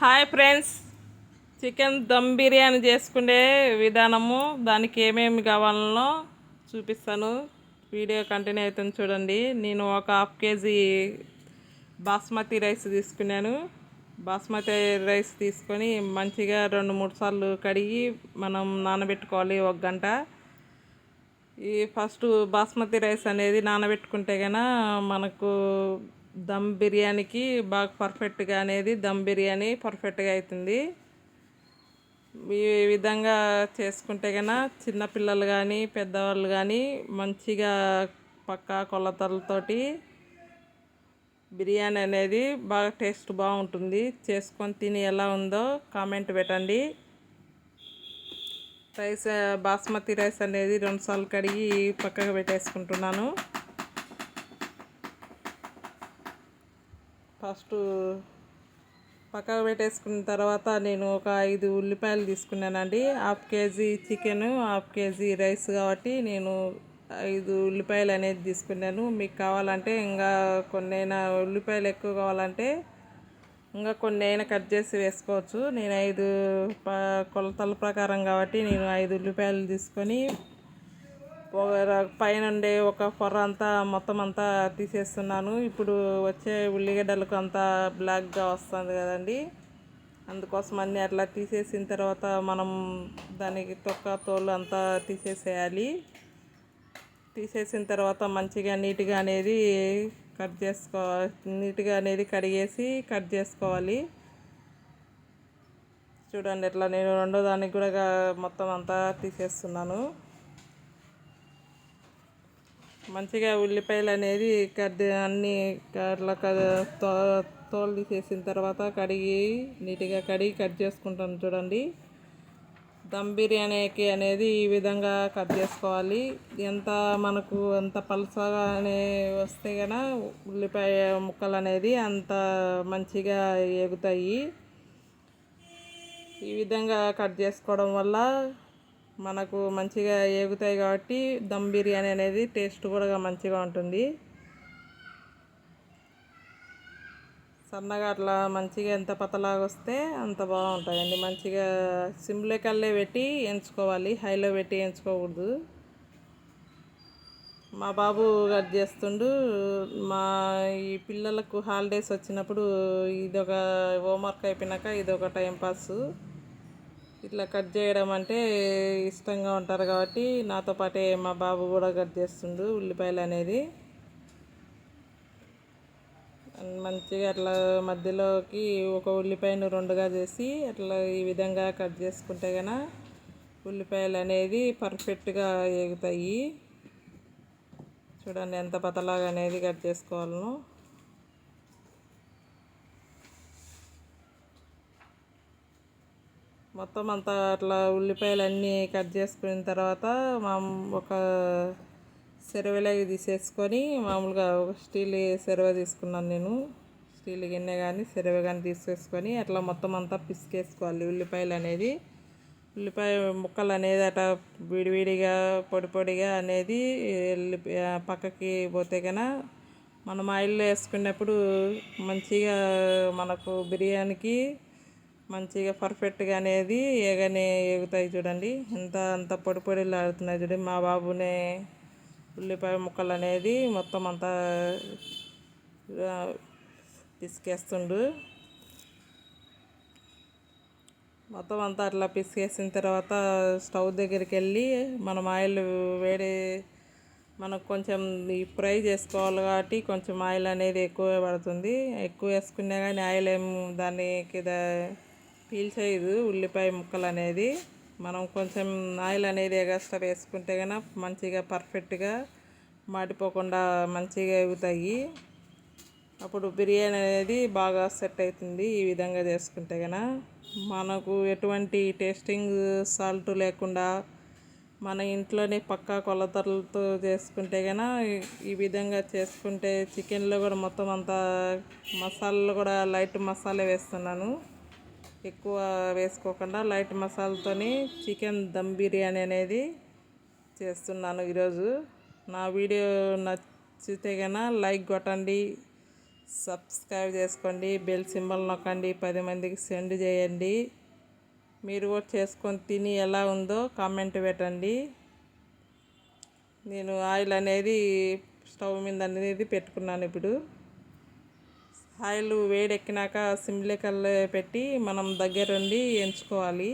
Hi friends. Chicken dum biryani చేసుకునే విధానము దానికి ఏమేమి కావాలనో చూపిస్తాను. వీడియో కంటిన్యూ అవుతుంది చూడండి. నేను ఒక హాఫ్ కేజీ బాస్మతి రైస్ తీసుకున్నాను. బాస్మతి రైస్ తీసుకొని మంచిగా రెండు మూడు సార్లు కడిగి మనం నానబెట్టుకోవాలి ఒక గంట. ఈ ఫస్ట్ బాస్మతి రైస్ అనేది నానబెట్టుకుంటే కనుక మనకు దమ్ బిర్యానీకి బాగా పర్ఫెక్ట్గా అనేది దమ్ బిర్యానీ పర్ఫెక్ట్గా అవుతుంది ఈ విధంగా చేసుకుంటే కనుక చిన్నపిల్లలు కానీ పెద్దవాళ్ళు కానీ మంచిగా పక్కా కొలతలతోటి బిర్యానీ అనేది బాగా టేస్ట్ బాగుంటుంది. చేసుకొని తిని ఎలా ఉందో కామెంట్ పెట్టండి. రైస్ బాస్మతి రైస్ అనేది రెండుసార్లు కడిగి పక్కకు పెట్టేసుకుంటున్నాను. ఫస్ట్ పక్కకు పెట్టేసుకున్న తర్వాత నేను ఒక ఐదు ఉల్లిపాయలు తీసుకున్నానండి. Half kg chicken half kg rice కాబట్టి నేను ఐదు ఉల్లిపాయలు అనేది తీసుకున్నాను. మీకు కావాలంటే ఇంకా కొన్ని అయినా ఉల్లిపాయలు ఎక్కువ కావాలంటే ఇంకా కొన్ని అయినా కట్ చేసి వేసుకోవచ్చు. నేను ఐదు కొలతల ప్రకారం కాబట్టి నేను ఐదు ఉల్లిపాయలు తీసుకొని పైన ఉండే ఒక పొర అంతా మొత్తం అంతా తీసేస్తున్నాను. ఇప్పుడు వచ్చే ఉల్లిగడ్డలకు అంతా బ్లాక్గా వస్తుంది కదండి. అందుకోసం అన్నీ అట్లా తీసేసిన తర్వాత మనం దానికి తొక్క తోలు అంతా తీసేసేయాలి. తీసేసిన తర్వాత మంచిగా నీట్గా అనేది కట్ చేసుకో నీట్గా అనేది కడిగేసి కట్ చేసుకోవాలి. చూడండి ఎట్లా నేను రెండో దానికి కూడా మొత్తం అంతా తీసేస్తున్నాను. మంచిగా ఉల్లిపాయలు అనేది కట్ అన్నీ అట్లా తో తోలు తీసేసిన తర్వాత కడిగి నీట్గా కడిగి కట్ చేసుకుంటాను చూడండి. దమ్ బిర్యానీకి అనేది ఈ విధంగా కట్ చేసుకోవాలి. ఎంత మనకు ఎంత పలసగా అనే వస్తే కనుక ఉల్లిపాయ ముక్కలు అనేది అంత మంచిగా ఎగుతాయి. ఈ విధంగా కట్ చేసుకోవడం వల్ల మనకు మంచిగా ఎగుతాయి కాబట్టి దమ్ బిర్యానీ అనేది టేస్ట్ కూడా మంచిగా ఉంటుంది. సన్నగా అట్లా మంచిగా ఎంత పతలాగా వస్తే అంత బాగుంటాయండి. మంచిగా సిమ్లే కల్లే పెట్టి ఎంచుకోవాలి. హైలో పెట్టి ఎంచుకోకూడదు. మా బాబు కట్ చేస్తుండు. మా ఈ పిల్లలకు హాలిడేస్ వచ్చినప్పుడు ఇదొక హోంవర్క్ అయిపోయినాక ఇదొక టైంపాస్ ఇట్లా కట్ చేయడం అంటే ఇష్టంగా ఉంటారు కాబట్టి నాతో పాటే మా బాబు కూడా కట్ చేస్తుండు ఉల్లిపాయలు అనేది. మంచిగా అట్లా మధ్యలోకి ఒక ఉల్లిపాయను రెండుగా చేసి అట్లా ఈ విధంగా కట్ చేసుకుంటే కనుక ఉల్లిపాయలు అనేది పర్ఫెక్ట్గా ఎగుతాయి చూడండి ఎంత పతలాగా అనేది కట్ చేసుకోవాలను. మొత్తం అంతా అట్లా ఉల్లిపాయలు అన్నీ కట్ చేసుకున్న తర్వాత మా ఒక సెరవలాగి తీసేసుకొని మామూలుగా ఒక స్టీల్ సెరవ తీసుకున్నాను నేను. స్టీల్ గిన్నె కానీ సెరవ కానీ తీసేసుకొని అట్లా మొత్తం అంతా పిసికేసుకోవాలి ఉల్లిపాయలు అనేది. ఉల్లిపాయ ముక్కలు అనేది అట్లా విడివిడిగా పొడి పొడిగా అనేది పక్కకి పోతే కనుక మనం ఆయిల్లో వేసుకున్నప్పుడు మంచిగా మనకు బిర్యానీకి మంచిగా పర్ఫెక్ట్గా అనేది ఏగనే ఎగుతాయి చూడండి. ఎంత అంత పొడి పొడిలు చూడండి. మా బాబునే ఉల్లిపాయ ముక్కలు అనేది మొత్తం అంతా పిసికేస్తుండు. మొత్తం అంతా అట్లా పిసికేసిన తర్వాత స్టవ్ దగ్గరికి వెళ్ళి మనం ఆయిల్ వేడి మనకు కొంచెం ఈ ఫ్రై చేసుకోవాలి కాబట్టి కొంచెం ఆయిల్ అనేది ఎక్కువ పడుతుంది. ఎక్కువ వేసుకున్నా కానీ ఆయిల్ ఏం దాన్ని పీల్ చేయదు ఉల్లిపాయ ముక్కలు అనేది మనం కొంచెం ఆయిల్ అనేది ఎగస్ట్రా వేసుకుంటే కనుక మంచిగా పర్ఫెక్ట్గా మాడిపోకుండా మంచిగా ఎగుతాయి. అప్పుడు బిర్యానీ అనేది బాగా సెట్ అవుతుంది ఈ విధంగా చేసుకుంటే కనుక మనకు ఎటువంటి టేస్టింగ్ సాల్ట్ లేకుండా మన ఇంట్లోనే పక్కా కొలతలతో చేసుకుంటే కనుక ఈ విధంగా చేసుకుంటే చికెన్లో కూడా మొత్తం అంతా మసాలాలు కూడా లైట్ మసాలా వేస్తున్నాను. ఎక్కువ వేసుకోకుండా లైట్ మసాలాతోని చికెన్ దమ్ బిర్యానీ అనేది చేస్తున్నాను ఈరోజు. నా వీడియో నచ్చితే కనుక లైక్ కొట్టండి సబ్స్క్రైబ్ చేసుకోండి బెల్ సింబల్ నొక్కండి పది మందికి సెండ్ చేయండి. మీరు కూడా చేసుకొని తిని ఎలా ఉందో కామెంట్ పెట్టండి. నేను ఆయిల్ అనేది స్టవ్ మీద అనేది పెట్టుకున్నాను ఇప్పుడు. ఆయిల్ వేడెక్కినాక సిమ్లెకల్లో పెట్టి మనం దగ్గరుండి ఎంచుకోవాలి.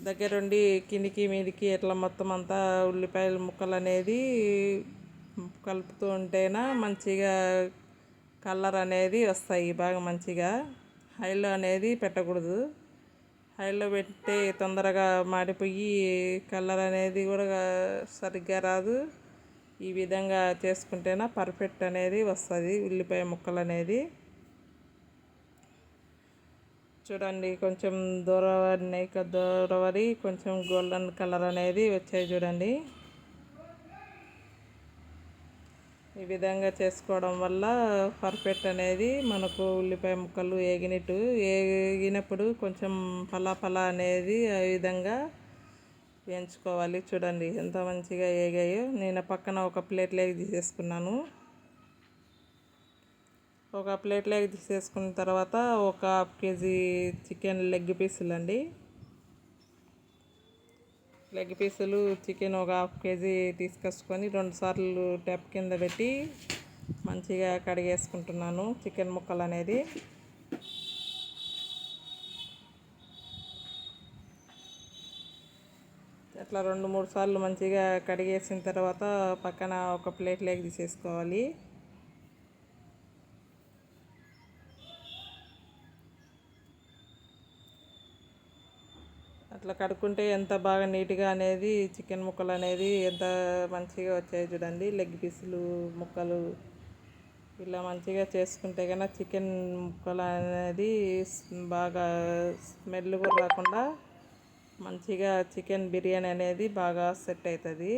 దగ్గరుండి కిందికి మీదికి ఎట్లా మొత్తం అంతా ఉల్లిపాయల ముక్కలు అనేది కలుపుతూ ఉంటేనా మంచిగా కలర్ అనేది వస్తాయి బాగా మంచిగా. హైలో అనేది పెట్టకూడదు. హైలో పెడితే తొందరగా మాడిపోయి కలర్ అనేది కూడా సరిగ్గా రాదు. ఈ విధంగా చేసుకుంటేనే పర్ఫెక్ట్ అనేది వస్తుంది. ఉల్లిపాయ ముక్కలు అనేది చూడండి కొంచెం దూరవరి దూరవరి కొంచెం గోల్డెన్ కలర్ అనేది వచ్చాయి చూడండి. ఈ విధంగా చేసుకోవడం వల్ల పర్ఫెక్ట్ అనేది మనకు ఉల్లిపాయ ముక్కలు ఏగినట్టు ఏగినప్పుడు కొంచెం పలా పలా అనేది ఆ విధంగా వేయించుకోవాలి. చూడండి ఎంత మంచిగా వేగాయో నేను పక్కన ఒక ప్లేట్లోకి తీసేసుకున్నాను. ఒక ప్లేట్లోకి తీసేసుకున్న తర్వాత ఒక హాఫ్ కేజీ చికెన్ లెగ్ పీసులు అండి. లెగ్ పీసులు చికెన్ ఒక హాఫ్ కేజీ తీసుకొచ్చుకొని రెండు సార్లు టెప్ కింద పెట్టి మంచిగా కడిగేసుకుంటున్నాను చికెన్ ముక్కలు అనేది. అట్లా రెండు మూడు సార్లు మంచిగా కడిగేసిన తర్వాత పక్కన ఒక ప్లేట్ లేక తీసేసుకోవాలి. అట్లా కడుక్కుంటే ఎంత బాగా నీట్గా అనేది చికెన్ ముక్కలు అనేది ఎంత మంచిగా వచ్చాయి చూడండి. లెగ్ పీసులు ముక్కలు ఇలా మంచిగా చేసుకుంటే కన్నా చికెన్ ముక్కలు అనేది బాగా స్మెల్ కూడా రాకుండా మంచిగా చికెన్ బిర్యానీ అనేది బాగా సెట్ అవుతుంది.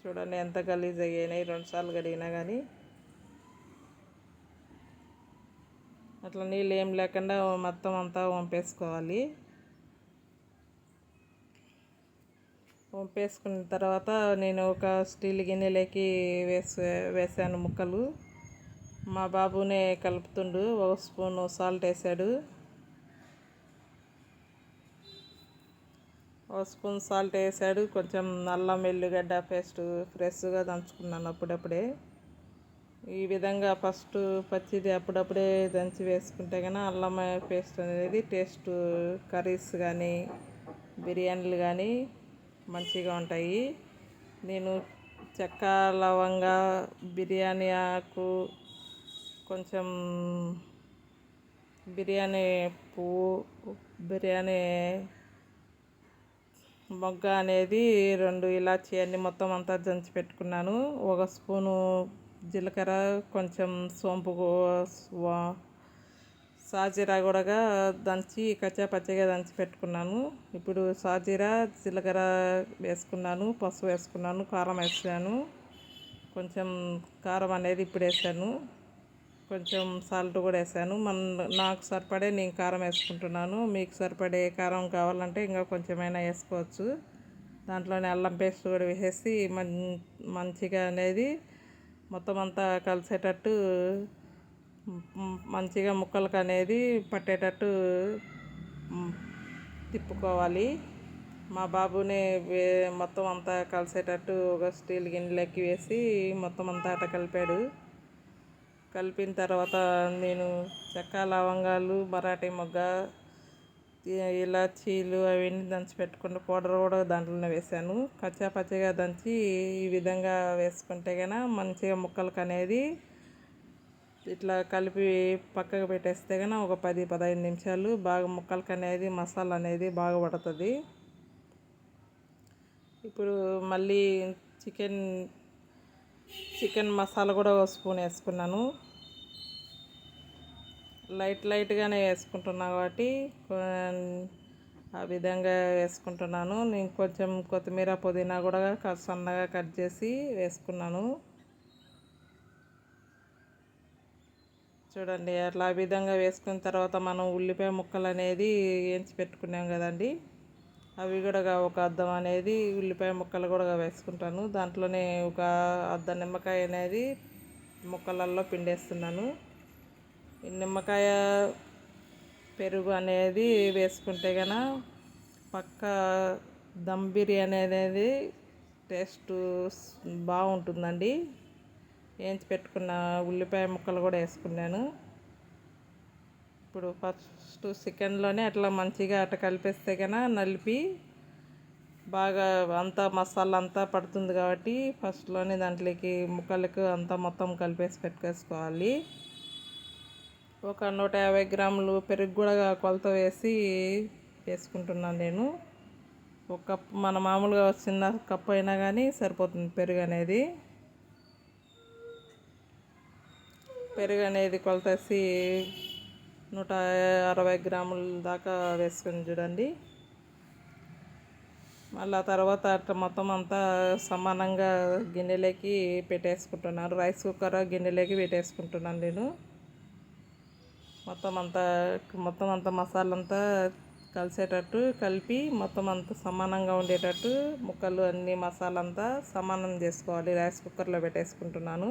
చూడండి ఎంత గలీజ్ అయ్యాయి రెండుసార్లు కడిగినా కానీ అట్లా నీళ్ళు ఏం లేకుండా మొత్తం అంతా వంపేసుకోవాలి. వంపేసుకున్న తర్వాత నేను ఒక స్టీల్ గిన్నెలోకి వేసే వేసాను ముక్కలు. మా బాబునే కలుపుతుండు ఒక స్పూను సాల్ట్ వేసాడు. ఒక స్పూన్ సాల్ట్ వేసాడు. కొంచెం అల్లం ఎల్లుగడ్డ పేస్ట్ ఫ్రెష్గా దంచుకున్నాను అప్పుడప్పుడే. ఈ విధంగా ఫస్ట్ పచ్చిది అప్పుడప్పుడే దంచి వేసుకుంటే కానీ అల్లం పేస్ట్ అనేది టేస్ట్ కర్రీస్ కానీ బిర్యానీలు కానీ మంచిగా ఉంటాయి. నేను చెక్క లవంగా బిర్యానీ ఆకు కొంచెం బిర్యానీ పువ్వు బిర్యానీ మొగ్గ అనేది రెండు ఇలాచి అన్ని మొత్తం అంతా దంచి పెట్టుకున్నాను. ఒక స్పూను జీలకర్ర కొంచెం సోంపు సాజీరా కూడా దంచి కచ్చా పచ్చగా దంచి పెట్టుకున్నాను. ఇప్పుడు సాజీరా జీలకర్ర వేసుకున్నాను పసుపు వేసుకున్నాను కారం వేసాను. కొంచెం కారం అనేది ఇప్పుడు వేసాను. కొంచెం సాల్ట్ కూడా వేసాను. మన నాకు సరిపడే నేను కారం వేసుకుంటున్నాను. మీకు సరిపడే కారం కావాలంటే ఇంకా కొంచెమైనా వేసుకోవచ్చు. దాంట్లోనే అల్లం పేస్ట్ కూడా వేసేసి మంచిగా అనేది మొత్తం అంతా కలిసేటట్టు మంచిగా ముక్కలకు అనేది పట్టేటట్టు తిప్పుకోవాలి. మా బాబుని మొత్తం అంతా కలిసేటట్టు ఒక స్టీల్ గిన్నెలెక్కి వేసి మొత్తం అంతా అట్ట కలిపాడు. కలిపిన తర్వాత నేను చెక్క లవంగాలు మరాఠీ మొగ్గ ఇలాచీలు అవన్నీ దంచి పెట్టుకున్న పౌడర్ కూడా దాంట్లోనే వేసాను. కచ్చా పచ్చగా దంచి ఈ విధంగా వేసుకుంటే కనుక మంచిగా ముక్కలకు అనేది ఇట్లా కలిపి పక్కకు పెట్టేస్తే కనుక ఒక పది పదహైదు నిమిషాలు బాగా ముక్కలకు అనేది మసాలా అనేది బాగా పడుతుంది. ఇప్పుడు మళ్ళీ చికెన్ చికెన్ మసాలా కూడా ఒక స్పూన్ వేసుకున్నాను. లైట్ లైట్గానే వేసుకుంటున్నా కాబట్టి ఆ విధంగా వేసుకుంటున్నాను. నేను కొంచెం కొత్తిమీర పుదీనా కూడా సన్నగా కట్ చేసి వేసుకున్నాను. చూడండి అట్లా ఆ విధంగా వేసుకున్న తర్వాత మనం ఉల్లిపాయ ముక్కలు అనేది వేయించి పెట్టుకున్నాం కదండి. అవి కూడా ఒక అద్దం అనేది ఉల్లిపాయ ముక్కలు కూడా వేసుకుంటాను. దాంట్లోనే ఒక అద్ద నిమ్మకాయ అనేది ముక్కలల్లో పిండేస్తున్నాను. ఈ నిమ్మకాయ పెరుగు అనేది వేసుకుంటే కన పక్క దమ్ బిర్యానీ అనేది టేస్ట్ బాగుంటుందండి. వేయించి పెట్టుకున్న ఉల్లిపాయ ముక్కలు కూడా వేసుకున్నాను. ఇప్పుడు ఫస్ట్ చికెన్లోనే అట్లా మంచిగా అట్లా కలిపేస్తే కన్నా నలిపి బాగా అంతా మసాలా అంతా పడుతుంది కాబట్టి ఫస్ట్లోనే దాంట్లోకి ముక్కలకు అంతా మొత్తం కలిపేసి పెట్టుకేసుకోవాలి. ఒక నూట యాభై గ్రాములు పెరుగు కూడా కొలత వేసి వేసుకుంటున్నాను నేను. ఒక కప్పు మన మామూలుగా చిన్న కప్పు అయినా కానీ సరిపోతుంది పెరుగు అనేది. పెరుగు అనేది కొలతేసి నూట అరవై గ్రాముల దాకా వేసుకొని చూడండి. మళ్ళీ తర్వాత అట్లా మొత్తం అంతా సమానంగా గిన్నెలోకి పెట్టేసుకుంటున్నాను రైస్ కుక్కర్ గిన్నెలోకి పెట్టేసుకుంటున్నాను నేను. మొత్తం అంతా మొత్తం అంతా మసాలా అంతా కలిసేటట్టు కలిపి మొత్తం అంతా సమానంగా ఉండేటట్టు ముక్కలు అన్ని మసాలా అంతా సమానం చేసుకోవాలి. రైస్ కుక్కర్లో పెట్టేసుకుంటున్నాను.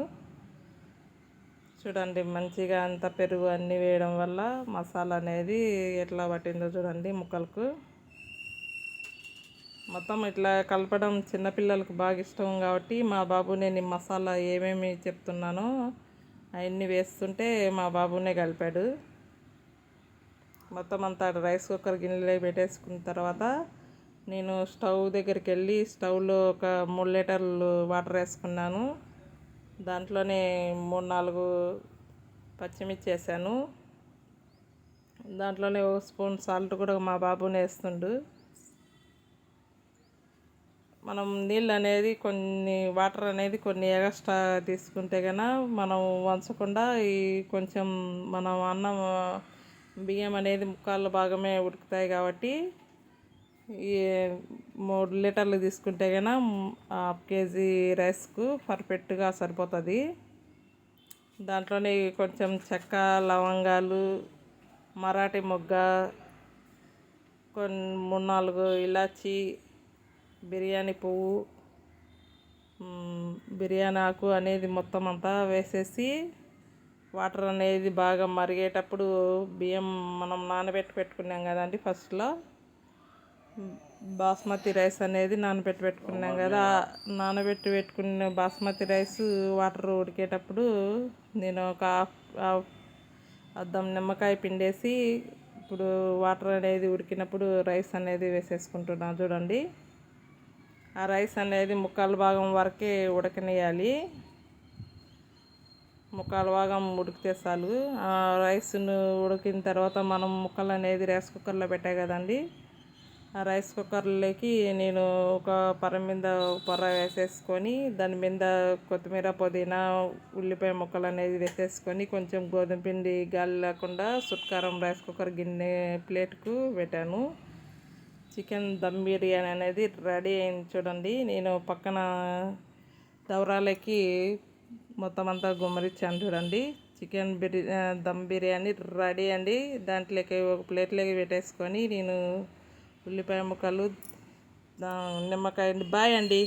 చూడండి మంచిగా అంత పెరుగు అన్నీ వేయడం వల్ల మసాలా అనేది ఎట్లా పట్టిందో చూడండి ముక్కలకు. మొత్తం ఇట్లా కలపడం చిన్నపిల్లలకు బాగా ఇష్టం కాబట్టి మా బాబు నేను మసాలా ఏమేమి చెప్తున్నానో అవన్నీ వేస్తుంటే మా బాబునే కలిపాడు. మొత్తం అంతా రైస్ కుక్కర్ గిన్నెలో పెట్టేసుకున్న తర్వాత నేను స్టవ్ దగ్గరికి వెళ్ళి స్టవ్లో ఒక మూడు లీటర్లు వాటర్ వేసుకున్నాను. దాంట్లోనే మూడు నాలుగు పచ్చిమిర్చి వేసాను. దాంట్లోనే ఒక స్పూన్ సాల్ట్ కూడా మా బాబుని వేస్తుండు. మనం నీళ్ళు అనేది కొన్ని వాటర్ అనేది కొన్ని ఎగస్ట్రా తీసుకుంటే కన్నా మనం వంచకుండా ఈ కొంచెం మనం అన్నం బియ్యం అనేది ముక్కాల భాగమే ఉడుకుతాయి కాబట్టి మూడు లీటర్లు తీసుకుంటే కన్నా హాఫ్ కేజీ రైస్కు పర్ఫెక్ట్గా సరిపోతుంది. దాంట్లోనే కొంచెం చెక్క లవంగాలు మరాఠీ మొగ్గ కొన్ని మూడు నాలుగు ఇలాచి బిర్యానీ పువ్వు బిర్యానీ ఆకు అనేది మొత్తం అంతా వేసేసి వాటర్ అనేది బాగా మరిగేటప్పుడు బియ్యం మనం నానబెట్టి పెట్టుకున్నాం కదండి ఫస్ట్లో. బాస్మతి రైస్ అనేది నానబెట్టి పెట్టుకున్నాం కదా. నానబెట్టి పెట్టుకున్న బాస్మతి రైస్ వాటర్ ఉడికేటప్పుడు నేను ఒక హాఫ్ అద్దం నిమ్మకాయ పిండేసి ఇప్పుడు వాటర్ అనేది ఉడికినప్పుడు రైస్ అనేది వేసేసుకుంటున్నాను చూడండి. ఆ రైస్ అనేది ముక్కాలు భాగం వరకే ఉడకనియాలి ముక్కల భాగం ఉడికితే చాలు. ఆ రైస్ను ఉడికిన తర్వాత మనం ముక్కలు అనేది రైస్ కుక్కర్లో పెట్టాయి కదండి. రైస్ కుక్కర్లోకి నేను ఒక పొర మీద పొర వేసేసుకొని దాని మీద కొత్తిమీర పుదీనా ఉల్లిపాయ ముక్కలు అనేది వేసేసుకొని కొంచెం గోధుమ పిండి గాలి లేకుండా సుట్కారం రైస్ కుక్కర్ గిన్నె ప్లేట్కు పెట్టాను. చికెన్ దమ్ బిర్యానీ అనేది రెడీ అయింది చూడండి. నేను పక్కన దవరాలకి మొత్తం అంతా గుమ్మరిచ్చాను చూడండి. చికెన్ బిర్యా దమ్ బిర్యానీ రెడీ అండి. దాంట్లోకి ఒక ప్లేట్లోకి పెట్టేసుకొని నేను ఉల్లిపాయ ముక్కలు నిమ్మకాయ బాయ్ అండి.